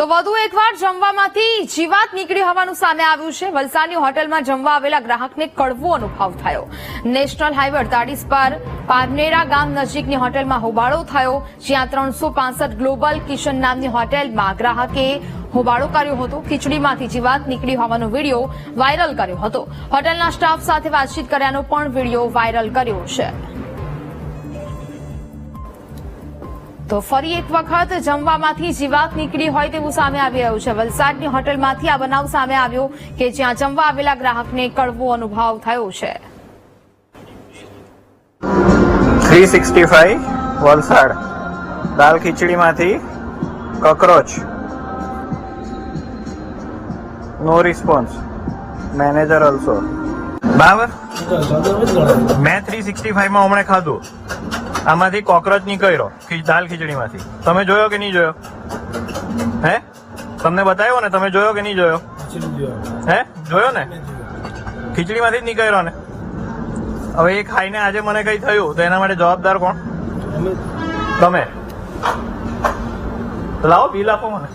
તો વધુ એકવાર જમવામાંથી જીવાત નીકળી હોવાનું સામે આવ્યું છે. વલસાડની હોટલમાં જમવા આવેલા ગ્રાહકને કડવો અનુભવ થયો. નેશનલ હાઈવે અડતાલીસ પર પારનેરા ગામ નજીકની હોટેલમાં હોબાળો થયો, જ્યાં ત્રણસો ગ્લોબલ કિચન નામની હોટેલમાં ગ્રાહકે હોબાળો કર્યો હતો. ખીચડીમાંથી જીવાત નીકળી હોવાનો વીડિયો વાયરલ કર્યો હતો. હોટલના સ્ટાફ સાથે વાતચીત કર્યાનો પણ વીડિયો વાયરલ કર્યો છે. તો ફરી એક વખત જમવામાંથી જીવાત નીકળી હોય તેવું સામે આવી રહ્યું છે. વલસાડની હોટલમાંથી આ બનાવ સામે આવ્યો કે જ્યાં જમવા આવેલા ગ્રાહકને કડવો અનુભવ થયો છે. Three sixty five Valsad. દાલ ખીચડીમાંથી cockroach. No response. Manager also બરાબર? મેં થ્રી સિક્સટી ફાઈવમાં હમણાં ખાધું. આમાંથી કોકરોચ નીકળ્યો દાલ ખીચડીમાંથી. તમે જોયો કે નહીં જોયો? હે? તમને બતાવ્યો ને, તમે જોયો કે નહીં જોયો? હે? જોયો ને? ખીચડીમાંથી જ નીકળ્યો ને. હવે એ ખાઈને આજે મને કઈ થયું, તો એના માટે જવાબદાર કોણ? તમે. લાવો, બિલ આપો મને.